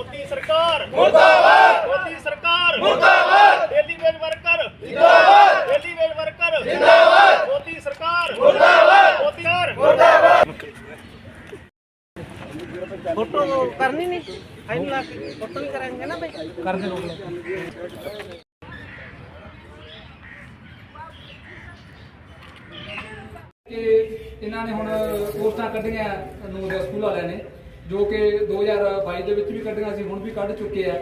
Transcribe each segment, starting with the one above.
ਮੋਦੀ ਸਰਕਾਰ ਮੁਰਦਾਬਾਦ ਮੋਦੀ ਸਰਕਾਰ ਮੁਰਦਾਬਾਦ ਦਿੱਲੀ ਵੇਜ ਵਰਕਰ ਜਿੰਦਾਬਾਦ ਦਿੱਲੀ ਵੇਜ ਵਰਕਰ ਜਿੰਦਾਬਾਦ ਇਹਨਾਂ ਨੇ ਹੁਣ ਪੋਸਟਾਂ ਕੱਢੀਆਂ ਸਕੂਲ ਵਾਲਿਆਂ ਨੇ ਜੋ ਕਿ 2022 ਦੇ ਵਿੱਚ ਵੀ ਕੱਢੀਆਂ ਸੀ ਹੁਣ ਵੀ ਕੱਢ ਚੁੱਕੇ ਆ।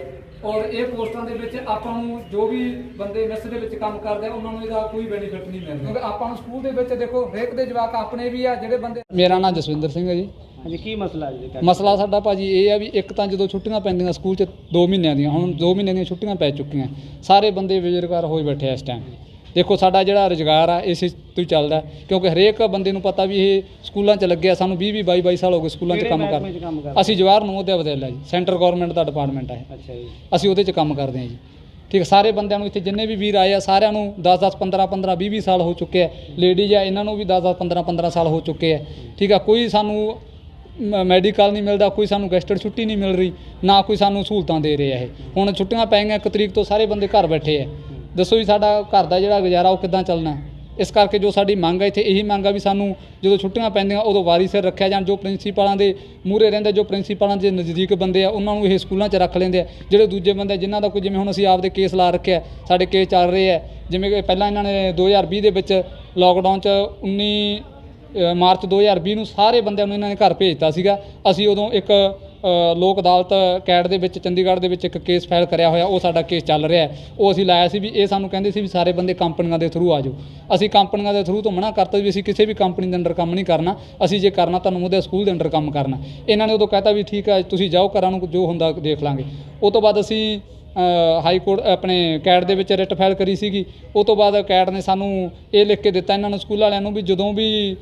ਔਰ ਇਹ ਪੋਸਟਾਂ ਦੇ ਵਿੱਚ ਆਪਾਂ ਨੂੰ ਜੋ ਵੀ ਬੰਦੇ ਮੈਸ ਦੇ ਵਿੱਚ ਕੰਮ ਕਰਦੇ ਆ ਉਹਨਾਂ ਨੂੰ ਇਹਦਾ ਕੋਈ ਬੈਨੀਫਿਟ ਨਹੀਂ ਮਿਲਦਾ। ਕਿਉਂਕਿ ਆਪਾਂ ਨੂੰ ਸਕੂਲ ਦੇ ਵਿੱਚ ਦੇਖੋ ਹਰੇਕ ਦੇ ਜਵਾਕ ਆਪਣੇ ਵੀ ਆ ਜਿਹੜੇ ਬੰਦੇ ਮੇਰਾ ਨਾਮ ਜਸਵਿੰਦਰ ਸਿੰਘ ਹੈ ਜੀ। ਹਾਂਜੀ ਕੀ ਮਸਲਾ ਹੈ ਜੀ ਮਸਲਾ ਸਾਡਾ ਭਾਜੀ ਇਹ ਆ ਵੀ ਇੱਕ ਤਾਂ ਜਦੋਂ ਛੁੱਟੀਆਂ ਪੈਂਦੀਆਂ ਸਕੂਲ 'ਚ 2 ਮਹੀਨਿਆਂ ਦੀਆਂ ਹੁਣ 2 ਮਹੀਨਿਆਂ ਦੀਆਂ ਛੁੱਟੀਆਂ ਪੈ ਚੁੱਕੀਆਂ। ਸਾਰੇ ਬੰਦੇ ਬੇਰੁਜ਼ਗਾਰ ਹੋਏ ਬੈਠੇ ਆ ਇਸ ਟਾਈਮ ਦੇਖੋ ਸਾਡਾ ਜਿਹੜਾ ਰੁਜ਼ਗਾਰ ਆ ਇਸੇ ਤੋਂ ਚੱਲਦਾ ਕਿਉਂਕਿ ਹਰੇਕ ਬੰਦੇ ਨੂੰ ਪਤਾ ਵੀ ਇਹ ਸਕੂਲਾਂ 'ਚ ਲੱਗਿਆ ਸਾਨੂੰ 20 20 22 22 ਸਾਲ ਹੋ ਗਏ ਸਕੂਲਾਂ 'ਚ ਕੰਮ ਕਰ ਕਰਦੇ? ਅਸੀਂ ਜਵਾਹਰ ਨਵੋਦਿਆ ਵਿਦਿਆਲਿਆ ਜੀ ਸੈਂਟਰ ਗਵਰਨਮੈਂਟ ਦਾ ਡਿਪਾਰਟਮੈਂਟ ਹੈ ਅੱਛਾ ਜੀ। ਅਸੀਂ ਉਹਦੇ 'ਚ ਕੰਮ ਕਰਦੇ ਹਾਂ ਜੀ। ਠੀਕ ਸਾਰੇ ਬੰਦਿਆਂ ਨੂੰ ਇੱਥੇ ਜਿੰਨੇ ਵੀ ਵੀਰ ਆਏ ਆ ਸਾਰਿਆਂ ਨੂੰ 10 10 15 15 20 20 ਸਾਲ ਹੋ ਚੁੱਕੇ ਆ। ਲੇਡੀਜ਼ ਆ ਇਹਨਾਂ ਨੂੰ ਵੀ 10 10 15 15 ਸਾਲ ਹੋ ਚੁੱਕੇ ਆ। ਠੀਕ ਆ ਕੋਈ ਸਾਨੂੰ ਮੈਡੀਕਲ ਨਹੀਂ ਮਿਲਦਾ ਕੋਈ ਸਾਨੂੰ ਗੈਸਟਡ ਛੁੱਟੀ ਨਹੀਂ ਮਿਲ ਰਹੀ ਨਾ ਕੋਈ ਸਾਨੂੰ ਸਹੂਲਤਾਂ ਦੇ ਰਹੇ ਇਹ। ਹੁਣ ਛੁੱਟੀਆਂ ਪੈ ਗਈਆਂ ਇੱਕ ਤਰੀਕ ਤੋਂ ਸਾਰੇ ਬੰਦੇ ਘਰ ਬੈਠੇ ਆ। ਦੱਸੋ ਵੀ ਸਾਡਾ ਘਰ ਦਾ ਜਿਹੜਾ ਗੁਜ਼ਾਰਾ ਉਹ ਕਿੱਦਾਂ ਚੱਲਣਾ ਇਸ ਕਰਕੇ ਜੋ ਸਾਡੀ ਮੰਗ ਹੈ ਇੱਥੇ ਇਹੀ ਮੰਗ ਆ ਵੀ ਸਾਨੂੰ ਜਦੋਂ ਛੁੱਟੀਆਂ ਪੈਂਦੀਆਂ ਉਦੋਂ ਵਾਰੀ ਸਿਰ ਰੱਖਿਆ ਜਾਣ ਜੋ ਪ੍ਰਿੰਸੀਪਲਾਂ ਦੇ ਮੂਹਰੇ ਰਹਿੰਦੇ ਜੋ ਪ੍ਰਿੰਸੀਪਲਾਂ ਦੇ ਨਜ਼ਦੀਕ ਬੰਦੇ ਆ ਉਹਨਾਂ ਨੂੰ ਇਹ ਸਕੂਲਾਂ 'ਚ ਰੱਖ ਲੈਂਦੇ ਆ। ਜਿਹੜੇ ਦੂਜੇ ਬੰਦੇ ਜਿਨ੍ਹਾਂ ਦਾ ਕੋਈ ਜਿਵੇਂ ਹੁਣ ਅਸੀਂ ਆਪਦੇ ਕੇਸ ਲਾ ਰੱਖਿਆ ਸਾਡੇ ਕੇਸ ਚੱਲ ਰਹੇ ਆ। ਜਿਵੇਂ ਕਿ ਪਹਿਲਾਂ ਇਹਨਾਂ ਨੇ 2020 ਦੇ ਵਿੱਚ ਲੋਕਡਾਊਨ 'ਚ 19 ਅ, ਮਾਰਚ 2020 ਨੂੰ ਸਾਰੇ ਬੰਦਿਆਂ ਨੂੰ ਇਹਨਾਂ ਨੇ ਘਰ ਭੇਜਤਾ ਸੀਗਾ। ਅਸੀਂ ਉਦੋਂ ਇੱਕ ਲੋਕ ਅਦਾਲਤ ਕੈਟ ਦੇ ਵਿੱਚ, ਚੰਡੀਗੜ੍ਹ ਦੇ ਵਿੱਚ ਇੱਕ ਕੇਸ ਫਾਈਲ ਕਰਿਆ ਹੋਇਆ, ਉਹ ਸਾਡਾ ਕੇਸ ਚੱਲ ਰਿਹਾ ਉਹ ਅਸੀਂ ਲਾਇਆ ਸੀ ਵੀ ਇਹ ਸਾਨੂੰ ਕਹਿੰਦੇ ਸੀ ਵੀ ਸਾਰੇ ਬੰਦੇ ਕੰਪਨੀਆਂ ਦੇ ਥਰੂ ਆ ਜਾਓ। ਅਸੀਂ ਕੰਪਨੀਆਂ ਦੇ ਥਰੂ ਤੋਂ ਮਨਾ ਕਰਤਾ ਵੀ ਅਸੀਂ ਕਿਸੇ ਵੀ ਕੰਪਨੀ ਦੇ ਅੰਡਰ ਕੰਮ ਨਹੀਂ ਕਰਨਾ, ਅਸੀਂ ਜੇ ਕਰਨਾ ਤੁਹਾਨੂੰ ਉਹਦੇ ਸਕੂਲ ਦੇ ਅੰਡਰ ਕੰਮ ਕਰਨਾ। ਇਹਨਾਂ ਨੇ ਉਦੋਂ ਕਹਿਤਾ ਵੀ ਠੀਕ ਹੈ, ਤੁਸੀਂ ਜਾਓ ਘਰਾਂ ਨੂੰ ਜੋ ਹੁੰਦਾ ਦੇਖ ਲਾਂਗੇ। ਉਹ ਤੋਂ ਬਾਅਦ ਅਸੀਂ ਹਾਈ ਕੋਰਟ ਆਪਣੇ ਕੈਟ ਦੇ ਵਿੱਚ ਰਿਟ ਫਾਈਲ ਕਰੀ ਸੀਗੀ। ਉਹ ਤੋਂ ਬਾਅਦ ਕੈਟ ਨੇ ਸਾਨੂੰ ਇਹ ਲਿਖ ਕੇ ਦਿੱਤਾ ਇਹਨਾਂ ਨੂੰ ਸਕੂਲ ਵਾਲਿਆਂ ਨੂੰ ਵੀ ਜਦੋਂ ਵੀ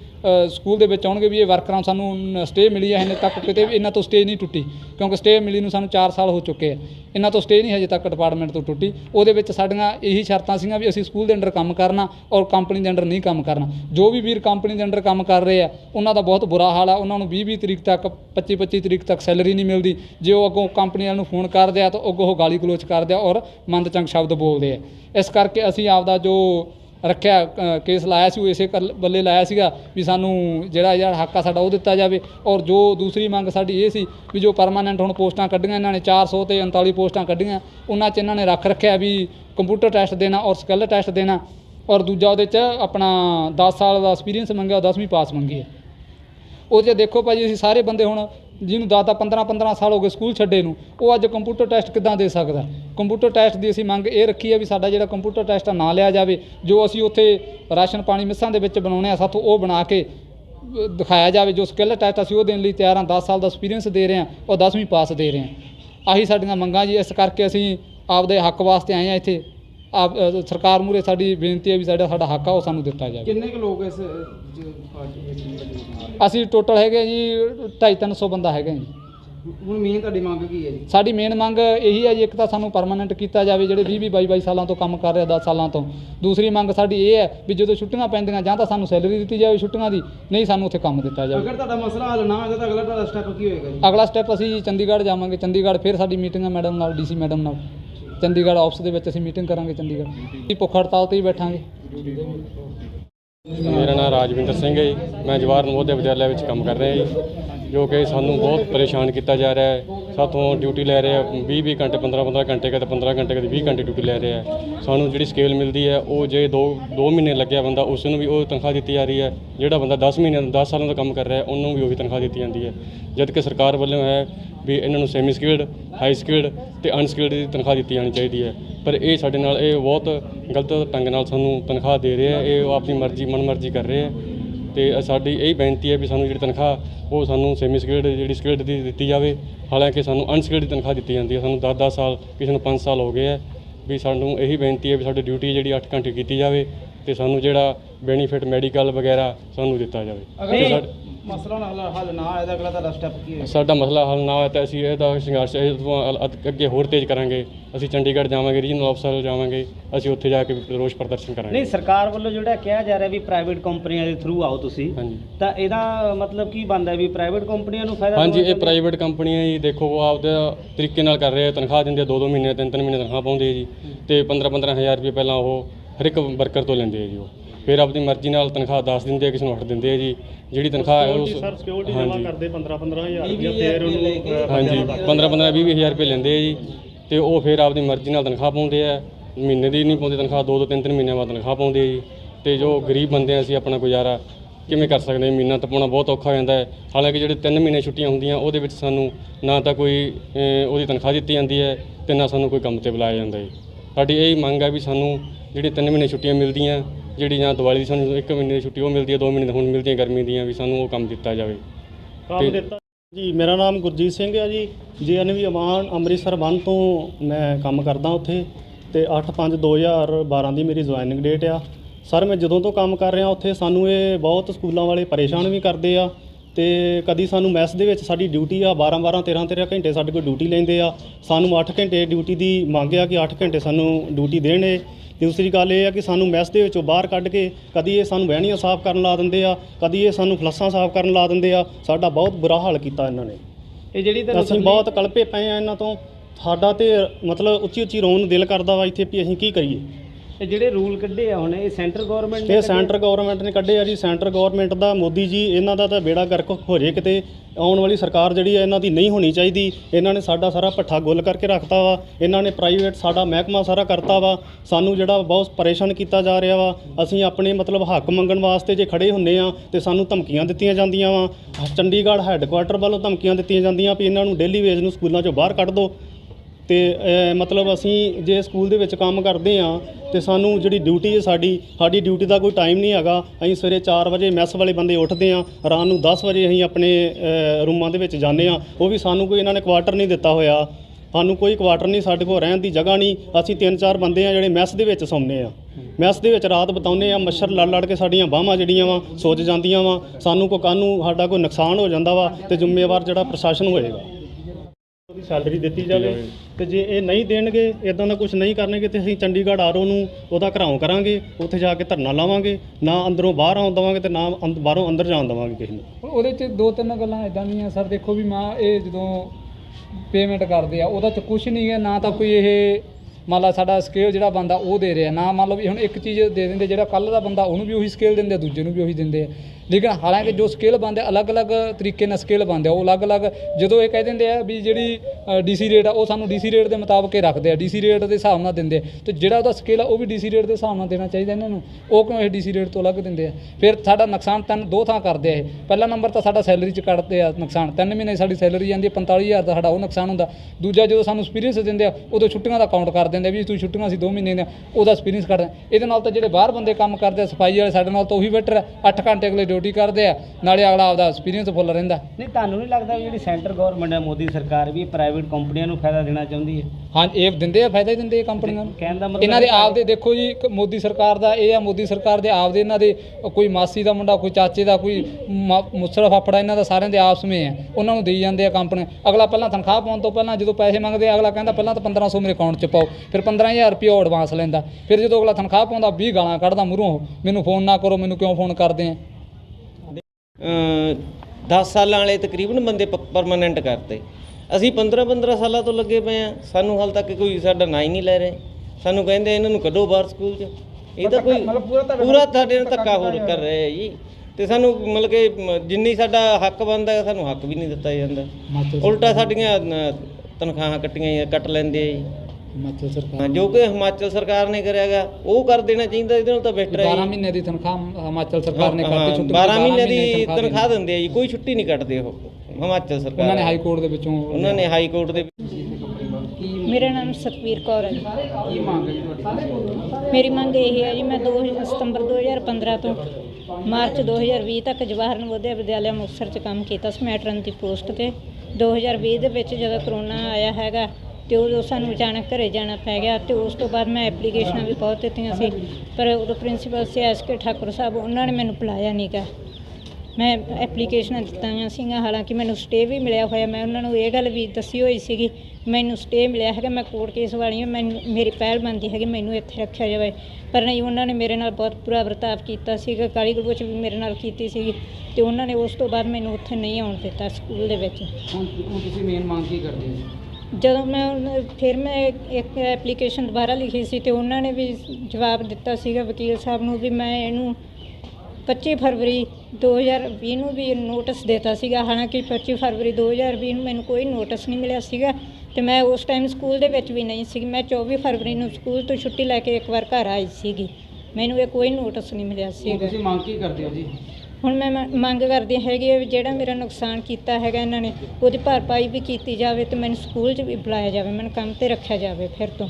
ਸਕੂਲ ਦੇ ਵਿੱਚ ਆਉਣਗੇ ਵੀ ਇਹ ਵਰਕਰਾਂ ਨੂੰ ਸਾਨੂੰ ਸਟੇ ਮਿਲੀ ਹੈ ਹਜੇ ਤੱਕ ਕਿਤੇ ਵੀ ਇਹਨਾਂ ਤੋਂ ਸਟੇ ਨਹੀਂ ਟੁੱਟੀ। ਕਿਉਂਕਿ ਸਟੇ ਮਿਲੀ ਨੂੰ ਸਾਨੂੰ 4 ਸਾਲ ਹੋ ਚੁੱਕੇ ਆ। ਇਹਨਾਂ ਤੋਂ ਸਟੇ ਨਹੀਂ ਹਜੇ ਤੱਕ ਡਿਪਾਰਟਮੈਂਟ ਤੋਂ ਟੁੱਟੀ। ਉਹਦੇ ਵਿੱਚ ਸਾਡੀਆਂ ਇਹੀ ਸ਼ਰਤਾਂ ਸੀਗੀਆਂ ਵੀ ਅਸੀਂ ਸਕੂਲ ਦੇ ਅੰਡਰ ਕੰਮ ਕਰਨਾ ਔਰ ਕੰਪਨੀ ਦੇ ਅੰਡਰ ਨਹੀਂ ਕੰਮ ਕਰਨਾ। ਜੋ ਵੀ ਵੀਰ ਕੰਪਨੀ ਦੇ ਅੰਡਰ ਕੰਮ ਕਰ ਰਹੇ ਆ, ਉਹਨਾਂ ਦਾ ਬਹੁਤ ਬੁਰਾ ਹਾਲ ਆ। ਉਹਨਾਂ ਨੂੰ 20 20 ਤਰੀਕ ਤੱਕ 25 25 ਤਰੀਕ ਤੱਕ ਸੈਲਰੀ ਨਹੀਂ ਮਿਲਦੀ। ਜੇ ਉਹ ਅੱਗੋਂ ਕੰਪਨੀ ਵਾਲਿਆਂ ਨੂੰ ਫੋਨ ਕਰਦੇ ਆ ਤਾਂ ਅੱਗੋਂ ਉਹ ਗਾਲੀ ਗਲੋਚ ਕਰਦੇ ਆ ਔਰ ਮੰਦਚੰਗ ਸ਼ਬਦ ਬੋਲਦੇ ਆ। ਇਸ ਕਰਕੇ ਅਸੀਂ ਆਪਦਾ ਜੋ ਰੱਖਿਆ ਕੇਸ ਲਾਇਆ ਸੀ, ਉਹ ਇਸੇ ਕਰ- ਬੱਲੇ ਲਾਇਆ ਸੀਗਾ ਵੀ ਸਾਨੂੰ ਜਿਹੜਾ ਜਿਹੜਾ ਹੱਕ ਆ ਸਾਡਾ ਉਹ ਦਿੱਤਾ ਜਾਵੇ ਔਰ ਜੋ ਦੂਸਰੀ ਮੰਗ ਸਾਡੀ ਇਹ ਸੀ ਵੀ ਜੋ ਪਰਮਾਨੈਂਟ ਹੁਣ ਪੋਸਟਾਂ ਕੱਢੀਆਂ ਇਹਨਾਂ ਨੇ 400 ਤੇ 39 ਪੋਸਟਾਂ ਕੱਢੀਆਂ, ਉਹਨਾਂ 'ਚ ਇਹਨਾਂ ਨੇ ਰੱਖ ਰੱਖਿਆ ਵੀ ਕੰਪਿਊਟਰ ਟੈਸਟ ਦੇਣਾ ਔਰ ਸਕਿੱਲ ਟੈਸਟ ਦੇਣਾ ਔਰ ਦੂਜਾ ਉਹਦੇ 'ਚ ਆਪਣਾ 10 ਸਾਲ ਦਾ ਐਕਸਪੀਰੀਅੰਸ ਮੰਗਿਆ 10ਵੀਂ ਪਾਸ ਮੰਗੀ ਹੈ। ਉਹ 'ਚ ਦੇਖੋ ਭਾਜੀ, ਅਸੀਂ ਸਾਰੇ ਬੰਦੇ ਹੁਣ ਜਿਹਨੂੰ ਦਾਦਾ 15 15 ਸਾਲ ਹੋ ਗਏ ਸਕੂਲ ਛੱਡੇ ਨੂੰ, ਉਹ ਅੱਜ ਕੰਪਿਊਟਰ ਟੈਸਟ ਕਿੱਦਾਂ ਦੇ ਸਕਦਾ? ਕੰਪਿਊਟਰ ਟੈਸਟ ਦੀ ਅਸੀਂ ਮੰਗ ਇਹ ਰੱਖੀ ਹੈ ਵੀ ਸਾਡਾ ਜਿਹੜਾ ਕੰਪਿਊਟਰ ਟੈਸਟ ਆ ਨਾ ਲਿਆ ਜਾਵੇ, ਜੋ ਅਸੀਂ ਉੱਥੇ ਰਾਸ਼ਨ ਪਾਣੀ ਮਿਸਾਂ ਦੇ ਵਿੱਚ ਬਣਾਉਣੇ ਆ, ਸਾਥੋਂ ਉਹ ਬਣਾ ਕੇ ਦਿਖਾਇਆ ਜਾਵੇ, ਜੋ ਸਕਿੱਲ ਟੈਸਟ ਅਸੀਂ ਉਹ ਦੇਣ ਲਈ ਤਿਆਰ ਹਾਂ 10 ਸਾਲ ਦਾ ਐਕਸਪੀਰੀਅੰਸ ਦੇ ਰਹੇ ਹਾਂ, ਉਹ 10ਵੀਂ ਪਾਸ ਦੇ ਰਹੇ ਹਾਂ। ਆਹੀ ਸਾਡੀਆਂ ਮੰਗਾਂ ਜੀ, ਇਸ ਕਰਕੇ ਅਸੀਂ ਆਪਦੇ ਹੱਕ ਵਾਸਤੇ ਆਏ ਹਾਂ ਇੱਥੇ। ਆਪ ਸਰਕਾਰ ਮੂਰੇ ਸਾਡੀ ਬੇਨਤੀ ਹੈ ਵੀ ਸਾਡਾ ਸਾਡਾ ਹੱਕ ਆ ਉਹ ਸਾਨੂੰ ਦਿੱਤਾ ਜਾਵੇ। ਕਿੰਨੇ ਕੁ ਲੋਕ ਇਸ ਪਾਰਟੀ ਵਿੱਚ ਅਸੀਂ ਟੋਟਲ ਹੈਗੇ ਜੀ 250 300 ਬੰਦਾ ਹੈਗਾ ਜੀ। ਹੁਣ ਮੇਨ ਤੁਹਾਡੀ ਮੰਗ ਕੀ ਹੈ ਜੀ? ਸਾਡੀ ਮੇਨ ਮੰਗ ਇਹੀ ਹੈ ਜੀ ਇੱਕ ਤਾਂ ਸਾਨੂੰ ਪਰਮਾਨੈਂਟ ਕੀਤਾ ਜਾਵੇ ਜਿਹੜੇ 20 20 22 22 ਸਾਲਾਂ ਤੋਂ ਕੰਮ ਕਰ ਰਹੇ 10 ਸਾਲਾਂ ਤੋਂ। ਦੂਸਰੀ ਮੰਗ ਸਾਡੀ ਇਹ ਹੈ ਵੀ ਜਦੋਂ ਛੁੱਟੀਆਂ ਪੈਂਦੀਆਂ ਜਾਂ ਤਾਂ ਸਾਨੂੰ ਸੈਲਰੀ ਦਿੱਤੀ ਜਾਵੇ ਛੁੱਟੀਆਂ ਦੀ ਨਹੀਂ ਸਾਨੂੰ ਉੱਥੇ ਕੰਮ ਦਿੱਤਾ ਜਾਵੇ। ਅਗਰ ਤੁਹਾਡਾ ਮਸਲਾ ਹੱਲ ਨਾ ਹੋਏਗਾ ਤਾਂ ਅਗਲਾ ਤੁਹਾਡਾ ਸਟੈਪ ਕੀ ਹੋਏਗਾ ਜੀ? ਅਗਲਾ ਸਟੈਪ ਅਸੀਂ ਚੰਡੀਗੜ੍ਹ ਜਾਵਾਂਗੇ ਚੰਡੀਗੜ੍ਹ ਫਿਰ ਸਾਡੀ ਮੀਟਿੰਗ ਹੈ ਮੈਡਮ ਨਾਲ ਡੀਸੀ ਮੈਡਮ ਨਾਲ। ਚੰਡੀਗੜ੍ਹ ਆਫਿਸ ਦੇ ਵਿੱਚ ਅਸੀਂ ਮੀਟਿੰਗ ਕਰਾਂਗੇ ਚੰਡੀਗੜ੍ਹ। ਅਸੀਂ ਭੁੱਖ ਹੜਤਾਲ ਤੇ ਹੀ ਬੈਠਾਂਗੇ। ਮੇਰਾ ਨਾਮ ਰਾਜਵਿੰਦਰ ਸਿੰਘ ਹੈ ਜੀ। ਮੈਂ ਜਵਾਹਰ ਨਵੋਦਿਆ ਵਿਦਿਆਲਿਆ ਵਿੱਚ ਕੰਮ ਕਰ ਰਿਹਾ ਜੀ। ਜੋ ਕਿ ਸਾਨੂੰ ਬਹੁਤ ਪਰੇਸ਼ਾਨ ਕੀਤਾ ਜਾ ਰਿਹਾ ਹੈ। ਸਾਥੋਂ ਡਿਊਟੀ ਲੈ ਰਹੇ ਆ 20 20 ਘੰਟੇ 15 15 ਘੰਟੇ, ਕਦੇ 15 ਘੰਟੇ, ਕਦੇ 20 ਘੰਟੇ ਡਿਊਟੀ ਲੈ ਰਹੇ ਆ। ਸਾਨੂੰ ਜਿਹੜੀ ਸਕੇਲ ਮਿਲਦੀ ਹੈ, ਉਹ ਜੇ 2 2 ਮਹੀਨੇ ਲੱਗਿਆ ਬੰਦਾ, ਉਸ ਨੂੰ ਵੀ ਉਹ ਤਨਖਾਹ ਦਿੱਤੀ ਜਾ ਰਹੀ ਹੈ। ਜਿਹੜਾ ਬੰਦਾ 10 ਮਹੀਨਿਆਂ 10 ਸਾਲਾਂ ਦਾ ਕੰਮ ਕਰ ਰਿਹਾ ਹੈ, ਉਹਨੂੰ ਵੀ ਉਹੀ ਤਨਖਾਹ ਦਿੱਤੀ ਜਾਂਦੀ ਹੈ। ਜਦ ਕਿ ਸਰਕਾਰ ਵੱਲੋਂ ਹੈ ਵੀ ਇਹਨਾਂ ਨੂੰ ਸੈਮੀ ਸਕਿਲਡ ਹਾਈ ਸਕਿਲਡ ਤੇ ਅਨਸਕਿਲਡ ਦੀ ਤਨਖਾਹ ਦਿੱਤੀ ਜਾਣੀ ਚਾਹੀਦੀ ਹੈ। ਪਰ ਇਹ ਸਾਡੇ ਨਾਲ ਇਹ ਬਹੁਤ ਗਲਤ ਢੰਗ ਨਾਲ ਸਾਨੂੰ ਤਨਖਾਹ ਦੇ ਰਹੇ ਆ, ਇਹ ਉਹ ਆਪਣੀ ਮਰਜ਼ੀ, ਮਨਮਰਜ਼ੀ ਕਰ ਰਹੇ ਆ। ਤੇ ਸਾਡੀ ਇਹ ਬੇਨਤੀ ਹੈ ਵੀ ਸਾਨੂੰ ਜਿਹੜੀ ਤਨਖਾਹ ਉਹ ਸਾਨੂੰ ਸੈਮੀ ਸਕਿਲਡ ਜਿਹੜੀ ਸਕਿਲਡ ਦੀ ਦਿੱਤੀ ਜਾਵੇ। ਹਾਲਾਂਕਿ ਸਾਨੂੰ ਅਨਸਕਿਲਡ ਦੀ ਤਨਖਾਹ ਦਿੱਤੀ ਜਾਂਦੀ ਹੈ। ਸਾਨੂੰ 10-10 ਸਾਲ ਕਿਸੇ ਨੂੰ 5 ਸਾਲ ਹੋ ਗਏ ਆ ਵੀ ਸਾਨੂੰ ਇਹੀ ਬੇਨਤੀ ਹੈ ਵੀ ਸਾਡੀ ਡਿਊਟੀ ਜਿਹੜੀ 8 ਘੰਟੇ ਕੀਤੀ ਜਾਵੇ ਤੇ ਸਾਨੂੰ ਜਿਹੜਾ ਬੈਨੀਫਿਟ ਮੈਡੀਕਲ ਵਗੈਰਾ ਸਾਨੂੰ ਦਿੱਤਾ ਜਾਵੇ। ਮਸਲਾ ਨਾ ਹੱਲ ਹੱਲ ਨਾ ਆਇਆ ਤਾਂ ਅਗਲਾ ਤੁਹਾਡਾ ਸਟੈਪ ਕੀ ਹੈ ਸਾਡਾ ਮਸਲਾ ਹੱਲ ਨਾ ਹੋਇਆ ਤਾਂ ਅਸੀਂ ਇਹਦਾ ਸੰਘਰਸ਼ ਇਹ ਤੋਂ ਅੱਗੇ ਹੋਰ ਤੇਜ਼ ਕਰਾਂਗੇ। ਅਸੀਂ ਚੰਡੀਗੜ੍ਹ ਜਾਵਾਂਗੇ ਰੀਜਨਲ ਅਫਸਰ ਜਾਵਾਂਗੇ ਅਸੀਂ ਉੱਥੇ ਜਾ ਕੇ ਰੋਸ ਪ੍ਰਦਰਸ਼ਨ ਕਰਾਂਗੇ। ਨਹੀਂ ਸਰਕਾਰ ਵੱਲੋਂ ਜਿਹੜਾ ਕਿਹਾ ਜਾ ਰਿਹਾ ਵੀ ਪ੍ਰਾਈਵੇਟ ਕੰਪਨੀਆਂ ਦੇ ਥਰੂ ਆਓ ਤੁਸੀਂ ਹਾਂਜੀ। ਤਾਂ ਇਹਦਾ ਮਤਲਬ ਕੀ ਬਣਦਾ ਵੀ ਪ੍ਰਾਈਵੇਟ ਕੰਪਨੀਆਂ ਨੂੰ ਫਾਇਦਾ ਹਾਂਜੀ ਇਹ ਹੋਣਾ ਪ੍ਰਾਈਵੇਟ ਕੰਪਨੀਆਂ ਜੀ ਦੇਖੋ ਉਹ ਆਪਦੇ ਤਰੀਕੇ ਨਾਲ ਕਰ ਰਹੇ ਆ ਤਨਖਾਹ ਦਿੰਦੇ ਆ ਦੋ ਦੋ ਮਹੀਨੇ ਤਿੰਨ ਤਿੰਨ ਮਹੀਨੇ ਤਨਖਾਹ ਪਾਉਂਦੇ ਆ ਜੀ ਤੇ 15 15000 ਰੁਪਏ ਪਹਿਲਾਂ ਉਹ ਹਰ ਇੱਕ ਵਰਕਰ ਤੋਂ ਲੈਂਦੇ ਆ ਜੀ ਉਹ। ਫਿਰ ਆਪਣੀ ਮਰਜ਼ੀ ਨਾਲ ਤਨਖਾਹ ਦੱਸ ਦਿੰਦੇ ਆ ਕਿਸੇ ਨੂੰ 8 ਦਿੰਦੇ ਆ ਜੀ। ਜਿਹੜੀ ਤਨਖਾਹ ਹੈ ਸਰ ਉਸ ਸਿਕਿਉਰਿਟੀ ਜਮਾ ਹਾਂਜੀ। ਕਰਦੇ 15 15000 ਰੁਪਏ ਫੇਰ ਉਹਨੂੰ ਅਹ, ਹਾਂਜੀ 15 15 20 ਹਜ਼ਾਰ ਰੁਪਏ ਲੈਂਦੇ ਆ ਜੀ। ਤੇ ਉਹ ਫਿਰ ਆਪਦੀ ਮਰਜ਼ੀ ਨਾਲ ਤਨਖਾਹ ਪਾਉਂਦੇ ਆ। ਮਹੀਨੇ ਦੀ ਨਹੀਂ ਪਾਉਂਦੇ ਤਨਖਾਹ ਦੋ ਦੋ ਤਿੰਨ ਤਿੰਨ ਮਹੀਨਿਆਂ ਬਾਅਦ ਤਨਖਾਹ ਪਾਉਂਦੇ ਆ ਜੀ। ਤੇ ਜੋ ਗਰੀਬ ਬੰਦੇ ਆ ਅਸੀਂ ਆਪਣਾ ਗੁਜ਼ਾਰਾ ਕਿਵੇਂ ਕਰ ਸਕਦੇ ਹਾਂ ਮਹੀਨਾ ਤਪਾਉਣਾ ਬਹੁਤ ਔਖਾ ਹੋ ਜਾਂਦਾ ਹੈ। ਹਾਲਾਂਕਿ ਜਿਹੜੇ 3 ਮਹੀਨੇ ਛੁੱਟੀਆਂ ਹੁੰਦੀਆਂ ਉਹਦੇ ਵਿੱਚ ਸਾਨੂੰ ਨਾ ਤਾਂ ਕੋਈ ਉਹਦੀ ਤਨਖਾਹ ਦਿੱਤੀ ਜਾਂਦੀ ਹੈ ਤੇ ਨਾ ਸਾਨੂੰ ਕੋਈ ਕੰਮ ਤੇ ਬੁਲਾਇਆ ਜਾਂਦਾ ਹੈ ਸਾਡੀ ਇਹ ਮੰਗ ਹੈ ਵੀ ਸਾਨੂੰ ਜਿਹੜੀ 3 ਮਹੀਨੇ ਛੁੱਟੀਆਂ ਮਿਲਦੀਆਂ ਜਿਹੜੀ ਜਾਂ ਦੀਵਾਲੀ ਦੀ ਸਾਨੂੰ 1 ਮਹੀਨੇ ਦੀ ਛੁੱਟੀ ਉਹ ਮਿਲਦੀ ਹੈ 2 ਮਹੀਨੇ ਦੀ ਹੁਣ ਮਿਲਦੀਆਂ ਗਰਮੀ ਦੀਆਂ ਵੀ ਸਾਨੂੰ ਉਹ ਕੰਮ ਦਿੱਤਾ ਜਾਵੇ। ਕੰਮ ਦਿੱਤਾ। ਜੀ ਮੇਰਾ ਨਾਮ ਗੁਰਜੀਤ ਸਿੰਘ ਹੈ ਜੀ। ਜੀਐਨਵੀ ਅਮਾਨ ਅੰਮ੍ਰਿਤਸਰ ਬੰਨ ਤੋਂ ਮੈਂ ਕੰਮ ਕਰਦਾ ਉੱਥੇ ਤੇ 8/5/2012 ਦੀ ਮੇਰੀ ਜੁਆਇਨਿੰਗ ਡੇਟ ਆ। ਸਰ ਮੈਂ ਜਦੋਂ ਤੋਂ ਕੰਮ ਕਰ ਰਿਹਾ ਉੱਥੇ ਸਾਨੂੰ ਇਹ ਬਹੁਤ ਸਕੂਲਾਂ ਵਾਲੇ ਪਰੇਸ਼ਾਨ ਵੀ ਕਰਦੇ ਆ ਤੇ ਕਦੀ ਸਾਨੂੰ ਮੈਸ ਦੇ ਵਿੱਚ ਸਾਡੀ ਡਿਊਟੀ ਆ 12 12 13 13 ਘੰਟੇ ਸਾਡੇ ਕੋਲ ਡਿਊਟੀ ਲੈਂਦੇ ਆ। ਸਾਨੂੰ 8 ਘੰਟੇ ਡਿਊਟੀ ਦੀ ਮੰਗ ਆ ਕਿ 8 ਘੰਟੇ ਸਾਨੂੰ ਡਿਊਟੀ ਦੇਣ ਦੂਸਰੀ ਗੱਲ ਇਹ ਆ ਕਿ ਸਾਨੂੰ ਮੈਸ ਦੇ ਵਿੱਚੋਂ ਬਾਹਰ ਕੱਢ ਕੇ ਕਦੀ ਇਹ ਸਾਨੂੰ ਵਹਿਣੀਆਂ ਸਾਫ਼ ਕਰਨ ਲਾ ਦਿੰਦੇ ਆ ਕਦੀ ਇਹ ਸਾਨੂੰ ਫਲੱਸਾਂ ਸਾਫ਼ ਕਰਨ ਲਾ ਦਿੰਦੇ ਆ। ਸਾਡਾ ਬਹੁਤ ਬੁਰਾ ਹਾਲ ਕੀਤਾ ਇਹਨਾਂ ਨੇ। ਇਹ ਜਿਹੜੀ ਤੁਹਾਨੂੰ ਅਸੀਂ ਬਹੁਤ ਕਲਪੇ ਪਏ ਆ ਇਹਨਾਂ ਤੋਂ। ਸਾਡਾ ਤੇ ਮਤਲਬ ਉੱਚੀ ਉੱਚੀ ਰੋਣ ਨੂੰ ਦਿਲ ਕਰਦਾ ਵਾ ਇੱਥੇ ਵੀ ਅਸੀਂ ਕੀ ਕਰੀਏ? ਇਹ ਜਿਹੜੇ ਰੂਲ ਕੱਢੇ ਆ ਹੁਣ ਇਹ ਸੈਂਟਰ ਗਵਰਨਮੈਂਟ ਨੇ ਇਹ ਸੈਂਟਰ ਗਵਰਨਮੈਂਟ ਨੇ ਕੱਢੇ ਆ ਜੀ। ਸੈਂਟਰ ਗਵਰਨਮੈਂਟ ਦਾ ਮੋਦੀ ਜੀ ਇਹਨਾਂ ਦਾ ਤਾਂ ਬੇੜਾ ਗਰਕ ਹੋ ਜੇ ਕਿਤੇ। ਆਉਣ ਵਾਲੀ ਸਰਕਾਰ ਜਿਹੜੀ ਹੈ ਇਹਨਾਂ ਦੀ ਨਹੀਂ ਹੋਣੀ ਚਾਹੀਦੀ। ਇਹਨਾਂ ਨੇ ਸਾਡਾ ਸਾਰਾ ਪੱਠਾ ਗੁੱਲ ਕਰਕੇ ਰੱਖਤਾ ਵਾ। ਇਹਨਾਂ ਨੇ ਪ੍ਰਾਈਵੇਟ ਸਾਡਾ ਮਹਿਕਮਾ ਸਾਰਾ ਕਰਤਾ ਵਾ। ਸਾਨੂੰ ਜਿਹੜਾ ਬਹੁਤ ਪਰੇਸ਼ਾਨ ਕੀਤਾ ਜਾ ਰਿਹਾ ਵਾ। ਅਸੀਂ ਆਪਣੇ ਮਤਲਬ ਹੱਕ ਮੰਗਣ ਵਾਸਤੇ ਜੇ ਖੜੇ ਹੁੰਨੇ ਆ ਤੇ ਸਾਨੂੰ ਧਮਕੀਆਂ ਦਿੱਤੀਆਂ ਜਾਂਦੀਆਂ ਵਾ। ਚੰਡੀਗੜ੍ਹ ਹੈੱਡਕੁਆਟਰ ਵੱਲੋਂ ਧਮਕੀਆਂ ਦਿੱਤੀਆਂ ਜਾਂਦੀਆਂ ਵੀ ਇਹਨਾਂ ਨੂੰ ਡੇਲੀ ਵੇਜ ਨੂੰ ਸਕੂਲਾਂ ਚੋਂ ਬਾਹਰ ਕੱਢ ਦਿਓ ਤੇ ਮਤਲਬ ਅਸੀਂ ਜੇ ਸਕੂਲ ਦੇ ਵਿੱਚ ਕੰਮ ਕਰਦੇ ਆ ਤੇ ਸਾਨੂੰ ਜਿਹੜੀ ਡਿਊਟੀ ਹੈ ਸਾਡੀ ਸਾਡੀ ਡਿਊਟੀ ਦਾ ਕੋਈ ਟਾਈਮ ਨਹੀਂ ਹੈਗਾ। ਅਸੀਂ ਸਵੇਰੇ 4 ਵਜੇ ਮੈਸ ਵਾਲੇ ਬੰਦੇ ਉੱਠਦੇ ਆ ਰਾਤ ਨੂੰ 10 ਵਜੇ ਅਸੀਂ ਆਪਣੇ ਰੂਮਾਂ ਦੇ ਵਿੱਚ ਜਾਂਦੇ ਆ ਉਹ ਵੀ ਸਾਨੂੰ ਕੋਈ ਇਹਨਾਂ ਨੇ ਕੁਆਟਰ ਨਹੀਂ ਦਿੱਤਾ ਹੋਇਆ। ਸਾਨੂੰ ਕੋਈ ਕੁਆਟਰ ਨਹੀਂ ਸਾਡੇ ਕੋਲ ਰਹਿਣ ਦੀ ਜਗ੍ਹਾ ਨਹੀਂ। ਅਸੀਂ ਤਿੰਨ ਚਾਰ ਬੰਦੇ ਆ ਜਿਹੜੇ ਮੈਸ ਦੇ ਵਿੱਚ ਸੌਂਦੇ ਆ ਮੈਸ ਦੇ ਵਿੱਚ ਰਾਤ ਬਿਤਾਉਂਦੇ ਆ ਮੱਛਰ ਲੜ ਲੜ ਕੇ ਸਾਡੀਆਂ ਬਾਹਾਂ ਜਿਹੜੀਆਂ ਵਾ ਸੋਚ ਜਾਂਦੀਆਂ ਵਾ। ਸਾਨੂੰ ਕੋ ਕੱਲ੍ਹ ਸਾਡਾ ਕੋਈ ਨੁਕਸਾਨ ਹੋ ਜਾਂਦਾ ਵਾ ਤੇ ਜ਼ਿੰਮੇਵਾਰ ਜਿਹੜਾ ਪ੍ਰਸ਼ਾਸਨ ਹੋਏਗਾ। ਉਹਦੀ ਸੈਲਰੀ ਦਿੱਤੀ ਜਾਵੇ ਤੇ ਜੇ ਇਹ ਨਹੀਂ ਦੇਣਗੇ ਇਦਾਂ ਦਾ ਕੁਝ ਨਹੀਂ ਕਰਨਗੇ ਤੇ ਅਸੀਂ ਚੰਡੀਗੜ੍ਹ ਆਰਓ ਨੂੰ ਉਹਦਾ ਘਰਾਓ ਕਰਾਂਗੇ ਉੱਥੇ ਜਾ ਕੇ ਧਰਨਾ ਲਾਵਾਂਗੇ ਨਾ ਅੰਦਰੋਂ ਬਾਹਰ ਆਉਣ ਦੇਵਾਂਗੇ ਤੇ ਨਾ ਅੰਦ- ਬਾਹਰੋਂ ਅੰਦਰ ਜਾਣ ਦੇਵਾਂਗੇ ਕਿਸੇ ਨੂੰ। ਉਹਦੇ 'ਚ ਦੋ ਤਿੰਨ ਗੱਲਾਂ ਇਦਾਂ ਦੀਆਂ ਸਰ ਦੇਖੋ ਵੀ ਮਾਂ ਇਹ ਜਦੋਂ ਪੇਮੈਂਟ ਕਰਦੇ ਆ ਉਹਦਾ 'ਚ ਕੁਝ ਨਹੀਂ ਹੈ ਨਾ ਤਾਂ ਕੋਈ ਇਹ ਮੰਨ ਲਾ ਸਾਡਾ ਸਕੇਲ ਜਿਹੜਾ ਬੰਦਾ ਉਹ ਦੇ ਰਿਹਾ ਨਾ ਮੰਨ ਲਓ ਵੀ ਹੁਣ ਇੱਕ ਚੀਜ਼ ਦੇ ਦਿੰਦੇ ਜਿਹੜਾ ਕੱਲ ਦਾ ਬੰਦਾ ਉਹਨੂੰ ਵੀ ਉਹੀ ਸਕੇਲ ਦਿੰਦੇ ਆ ਦੂਜੇ ਨੂੰ ਵੀ ਉਹੀ ਦਿੰਦੇ ਆ। ਲੇਕਿਨ ਹਾਲਾਂਕਿ ਜੋ ਸਕੇਲ ਬੰਦੇ ਅਲੱਗ-ਅਲੱਗ ਤਰੀਕੇ ਨਾਲ ਸਕੇਲ ਬੰਦੇ ਆ। ਉਹ ਅਲੱਗ-ਅਲੱਗ ਜਦੋਂ ਇਹ ਕਹਿ ਦਿੰਦੇ ਆ ਵੀ ਜਿਹੜੀ ਡੀਸੀ ਰੇਟ ਆ, ਉਹ ਸਾਨੂੰ ਡੀਸੀ ਰੇਟ ਦੇ ਮੁਤਾਬਕ ਹੀ ਰੱਖਦੇ ਆ। ਡੀਸੀ ਰੇਟ ਦੇ ਹਿਸਾਬ ਨਾਲ ਦਿੰਦੇ ਆ। ਤੇ ਜਿਹੜਾ ਉਹਦਾ ਸਕੇਲ ਆ, ਉਹ ਵੀ ਡੀਸੀ ਰੇਟ ਦੇ ਹਿਸਾਬ ਨਾਲ ਦੇਣਾ ਚਾਹੀਦਾ ਇਹਨਾਂ ਨੂੰ। ਉਹ ਕਿਉਂ ਇਹ ਡੀਸੀ ਰੇਟ ਤੋਂ ਅਲੱਗ ਦਿੰਦੇ ਆ? ਫਿਰ ਸਾਡਾ ਨੁਕਸਾਨ ਤਿੰਨ, ਦੋ ਥਾਂ ਕਰਦੇ ਆ ਇਹ। ਪਹਿਲਾ ਨੰਬਰ ਤਾਂ ਸਾਡਾ ਸੈਲਰੀ ਚ ਕੱਢਦੇ ਆ ਨੁਕਸਾਨ। ਤਿੰਨ ਮਹੀਨੇ ਸਾਡੀ ਸੈਲਰੀ ਜਾਂਦੀ ਹੈ 45000 ਦਾ ਸਾਡਾ ਉਹ ਨੁਕਸਾਨ ਹੁੰਦਾ। ਦੂਜਾ ਜਦੋਂ ਸਾਨੂੰ ਐਕਸਪੀਰੀਅੰਸ ਦਿੰਦੇ ਆ, ਉਦੋਂ ਛੁੱਟੀਆਂ ਦਾ ਕਾਊਂਟ ਕਰ ਦਿੰਦੇ ਆ ਵੀ ਤੂੰ ਛੁੱਟੀਆਂ ਸੀ 2 ਮਹੀਨੇ ਦੀਆਂ, ਉਹਦਾ ਐਕਸਪੀਰੀਅੰਸ ਕੱਢਦੇ ਇਹਦੇ ਨਾਲ ਤਾਂ ਜਿਹੜੇ ਬਾਹਰ ਬੰਦੇ ਕੰਮ ਕਰਦੇ ਆ, ਸਫ਼ਾਈ ਵਾਲੇ ਸਾਡੇ ਨਾਲ ਤਾਂ ਉਹੀ ਬੈਟਰ ਆ। 8 ਘੰਟੇ ਅਗਲੇ ਡਿਊਟੀ ਕਰਦੇ ਆ ਨਾਲੇ ਅਗਲਾ ਆਪਦਾ ਐਕਸਪੀਰੀਅੰਸ ਫੁੱਲ ਰਹਿੰਦਾ। ਨਹੀਂ ਤੁਹਾਨੂੰ ਨਹੀਂ ਲੱਗਦਾ ਵੀ ਜਿਹੜੀ ਸੈਂਟਰ ਗਵਰਨਮੈਂਟ ਹੈ ਮੋਦੀ ਸਰਕਾਰ ਵੀ ਪ੍ਰਾਈਵੇਟ ਕੰਪਨੀਆਂ ਨੂੰ ਫਾਇਦਾ ਦੇਣਾ ਚਾਹੁੰਦੀ ਹੈ? ਹਾਂ ਇਹ ਦਿੰਦੇ ਆ ਫਾਇਦਾ ਹੀ ਦਿੰਦੇ ਆ ਕੰਪਨੀਆਂ ਨੂੰ। ਕਹਿਣ ਦਾ ਮਤਲਬ ਇਹਨਾਂ ਦੇ ਆਪਦੇ ਦੇਖੋ ਜੀ ਇੱਕ ਮੋਦੀ ਸਰਕਾਰ ਦਾ ਇਹ ਆ ਮੋਦੀ ਸਰਕਾਰ ਦੇ ਆਪਦੇ ਇਹਨਾਂ ਦੇ ਕੋਈ ਮਾਸੀ ਦਾ ਮੁੰਡਾ ਕੋਈ ਚਾਚੇ ਦਾ ਕੋਈ ਮੁਸਰਾ ਫਾਫੜਾ ਇਹਨਾਂ ਦਾ ਸਾਰਿਆਂ ਦੇ ਆਪਸ ਵਿੱਚ ਹੈ। ਉਹਨਾਂ ਨੂੰ ਦੇਈ ਜਾਂਦੇ ਆ ਕੰਪਨੀ ਅਗਲਾ ਪਹਿਲਾਂ ਤਨਖਾਹ ਪਾਉਣ ਤੋਂ ਪਹਿਲਾਂ ਜਦੋਂ ਪੈਸੇ ਮੰਗਦੇ ਆ ਅਗਲਾ ਕਹਿੰਦਾ ਪਹਿਲਾਂ ਤਾਂ 1500 ਮੇਰੇ ਅਕਾਊਂਟ 'ਚ ਪਾਓ ਫਿਰ 15000 ਰੁਪਏ ਐਡਵਾਂਸ ਲੈਂਦਾ। ਫਿਰ ਜਦੋਂ ਅਗਲਾ ਤਨਖਾਹ ਪਾਉਂਦਾ 20 ਗਾਲਾਂ ਕੱਢਦਾ ਮੂਹਰੋਂ ਮੈਨੂੰ ਫੋਨ ਨਾ ਕਰੋ ਮੈਨੂੰ ਕਿਉਂ ਫੋਨ ਕਰਦੇ ਆ? 10 ਸਾਲਾਂ ਵਾਲੇ ਤਕਰੀਬਨ ਬੰਦੇ ਪਰਮਾਨੈਂਟ ਕਰਤੇ। ਅਸੀਂ 15 15 ਸਾਲਾਂ ਤੋਂ ਲੱਗੇ ਪਏ ਆ ਸਾਨੂੰ ਹਾਲ ਤੱਕ ਕੋਈ ਸਾਡਾ ਨਾਂ ਹੀ ਨਹੀਂ ਲੈ ਰਹੇ। ਸਾਨੂੰ ਕਹਿੰਦੇ ਇਹਨਾਂ ਨੂੰ ਕੱਢੋ ਬਾਹਰ ਸਕੂਲ 'ਚ। ਇਹ ਤਾਂ ਕੋਈ ਪੂਰਾ ਤੁਹਾਡੇ ਨਾਲ ਧੱਕਾ ਹੋਰ ਕਰ ਰਹੇ ਆ ਜੀ। ਤੇ ਸਾਨੂੰ ਮਤਲਬ ਕਿ ਜਿੰਨੀ ਸਾਡਾ ਹੱਕ ਬਣਦਾ ਹੈ, ਸਾਨੂੰ ਹੱਕ ਵੀ ਨਹੀਂ ਦਿੱਤਾ ਜਾਂਦਾ। ਉਲਟਾ ਸਾਡੀਆਂ ਤਨਖਾਹਾਂ ਕੱਟੀਆਂ ਜਾਂ ਕੱਟ ਲੈਂਦੇ ਆ ਜੀ। ਹਿਮਾਚਲ ਸਰਕਾਰ ਜੋ ਕਿ ਹਿਮਾਚਲ ਸਰਕਾਰ ਨੇ ਕਰਿਆਗਾ ਉਹ ਕਰ ਦੇਣਾ ਚਾਹੀਦਾ ਇਹਦੇ ਨਾਲ ਤਾਂ ਬਿਹਤਰ ਹੈ 12 ਜੀ ਮਹੀਨੇ ਦੀ ਤਨਖਾਹ ਹਿਮਾਚਲ ਸਰਕਾਰ ਨੇ ਕੱਟੀ ਛੁੱਟੀ 12 ਮਹੀਨੇ ਦੀ ਤਨਖਾਹ ਦਿੰਦੇ ਆ ਜੀ ਕੋਈ ਛੁੱਟੀ ਨਹੀਂ ਕੱਟਦੇ ਉਹ ਹਿਮਾਚਲ ਸਰਕਾਰ। ਉਹਨਾਂ ਨੇ ਹਾਈ ਕੋਰਟ ਦੇ ਵਿੱਚੋਂ ਉਹਨਾਂ ਨੇ ਹਾਈ ਕੋਰਟ ਦੇ ਮੇਰਾ ਨਾਮ ਸਤਵੀਰ ਕੌਰ ਹੈ ਮੇਰੀ ਮੰਗ ਇਹ ਹੈ ਜੀ ਮੈਂ 2 ਸਤੰਬਰ 2015 ਤੋਂ ਮਾਰਚ 2020 ਤੱਕ ਜਵਾਹਰ ਨਵੋਦਿਆ ਵਿਦਿਆਲਿਆ ਮੁਕਤਸਰ 'ਚ ਕੰਮ ਕੀਤਾ ਸੀ ਮੈਟਰਨ ਦੀ ਪੋਸਟ ਤੇ। 2020 ਦੇ ਵਿੱਚ ਜਦੋਂ ਕਰੋਨਾ ਆਇਆ ਹੈਗਾ ਤੇ ਉਦੋਂ ਸਾਨੂੰ ਅਚਾਨਕ ਘਰੇ ਜਾਣਾ ਪੈ ਗਿਆ ਤੇ ਉਸ ਤੋਂ ਬਾਅਦ ਮੈਂ ਐਪਲੀਕੇਸ਼ਨਾਂ ਵੀ ਬਹੁਤ ਦਿੱਤੀਆਂ ਸੀ, ਪਰ ਉਦੋਂ ਪ੍ਰਿੰਸੀਪਲ ਸੀ ਐਸ ਕੇ ਠਾਕੁਰ ਸਾਹਿਬ, ਉਹਨਾਂ ਨੇ ਮੈਨੂੰ ਬੁਲਾਇਆ ਨਹੀਂ ਗਾ। ਮੈਂ ਐਪਲੀਕੇਸ਼ਨਾਂ ਦਿੱਤੀਆਂ ਸੀਗੀਆਂ, ਹਾਲਾਂਕਿ ਮੈਨੂੰ ਸਟੇ ਵੀ ਮਿਲਿਆ ਹੋਇਆ, ਮੈਂ ਉਹਨਾਂ ਨੂੰ ਇਹ ਗੱਲ ਵੀ ਦੱਸੀ ਹੋਈ ਸੀਗੀ, ਮੈਨੂੰ ਸਟੇ ਮਿਲਿਆ ਹੈਗਾ, ਮੈਂ ਕੋਰਟ ਕੇਸ ਵਾਲੀ ਹਾਂ ਮੈਨੂੰ ਮੇਰੀ ਪਹਿਲ ਬਣਦੀ ਹੈਗੀ, ਮੈਨੂੰ ਇੱਥੇ ਰੱਖਿਆ ਜਾਵੇ। ਪਰ ਨਹੀਂ, ਉਹਨਾਂ ਨੇ ਮੇਰੇ ਨਾਲ ਬਹੁਤ ਬੁਰਾ ਵਰਤਾਵ ਕੀਤਾ ਸੀਗਾ, ਕਾਲੀ ਗਲੋਚ ਵੀ ਮੇਰੇ ਨਾਲ ਕੀਤੀ ਸੀਗੀ, ਤੇ ਉਹਨਾਂ ਨੇ ਉਸ ਤੋਂ ਬਾਅਦ ਮੈਨੂੰ ਉੱਥੇ ਨਹੀਂ ਆਉਣ ਦਿੱਤਾ ਸਕੂਲ ਦੇ ਵਿੱਚ। ਹੁਣ ਤੁਸੀਂ ਮੇਨ ਮੰਗ ਕੀ ਕਰਦੇ ਹੋ? ਜਦੋਂ ਮੈਂ ਉਹਨਾਂ- ਫਿਰ ਮੈਂ ਇੱਕ ਐਪਲੀਕੇਸ਼ਨ ਦੁਬਾਰਾ ਲਿਖੀ ਸੀ ਤੇ ਉਹਨਾਂ ਨੇ ਵੀ ਜਵਾਬ ਦਿੱਤਾ ਸੀਗਾ ਵਕੀਲ ਸਾਹਿਬ ਨੂੰ ਵੀ ਮੈਂ ਇਹਨੂੰ 25 ਫਰਵਰੀ 2020 ਨੂੰ ਵੀ ਨੋਟਿਸ ਦਿੱਤਾ ਸੀਗਾ। ਹਾਲਾਂਕਿ 25 ਫਰਵਰੀ 2020 ਨੂੰ ਮੈਨੂੰ ਕੋਈ ਨੋਟਿਸ ਨਹੀਂ ਮਿਲਿਆ ਸੀਗਾ ਤੇ ਮੈਂ ਉਸ ਟਾਈਮ ਸਕੂਲ ਦੇ ਵਿੱਚ ਵੀ ਨਹੀਂ ਸੀ ਮੈਂ 24 ਫਰਵਰੀ ਨੂੰ ਸਕੂਲ ਤੋਂ ਛੁੱਟੀ ਲੈ ਕੇ ਇੱਕ ਵਾਰ ਘਰ ਆਈ ਸੀਗੀ। ਮੈਨੂੰ ਇਹ ਕੋਈ ਨੋਟਿਸ ਨਹੀਂ ਮਿਲਿਆ ਹੁਣ ਸੀਗਾ। ਤੁਸੀਂ ਮੰਗ ਕੀ ਕਰਦੇ ਹੋ ਜੀ? ਹੁਣ ਮੈਂ ਮ- ਮੰਗ ਕਰਦੀ ਹੈਗੀ ਆ ਵੀ ਜਿਹੜਾ ਮੇਰਾ ਨੁਕਸਾਨ ਕੀਤਾ ਹੈਗਾ ਇਹਨਾਂ ਨੇ, ਉਹਦੀ ਭਰਪਾਈ ਵੀ ਕੀਤੀ ਜਾਵੇ ਤੇ ਮੈਨੂੰ ਸਕੂਲ 'ਚ ਵੀ ਬੁਲਾਇਆ ਜਾਵੇ, ਮੈਨੂੰ ਕੰਮ ਤੇ ਰੱਖਿਆ ਜਾਵੇ ਫਿਰ ਤੋਂ।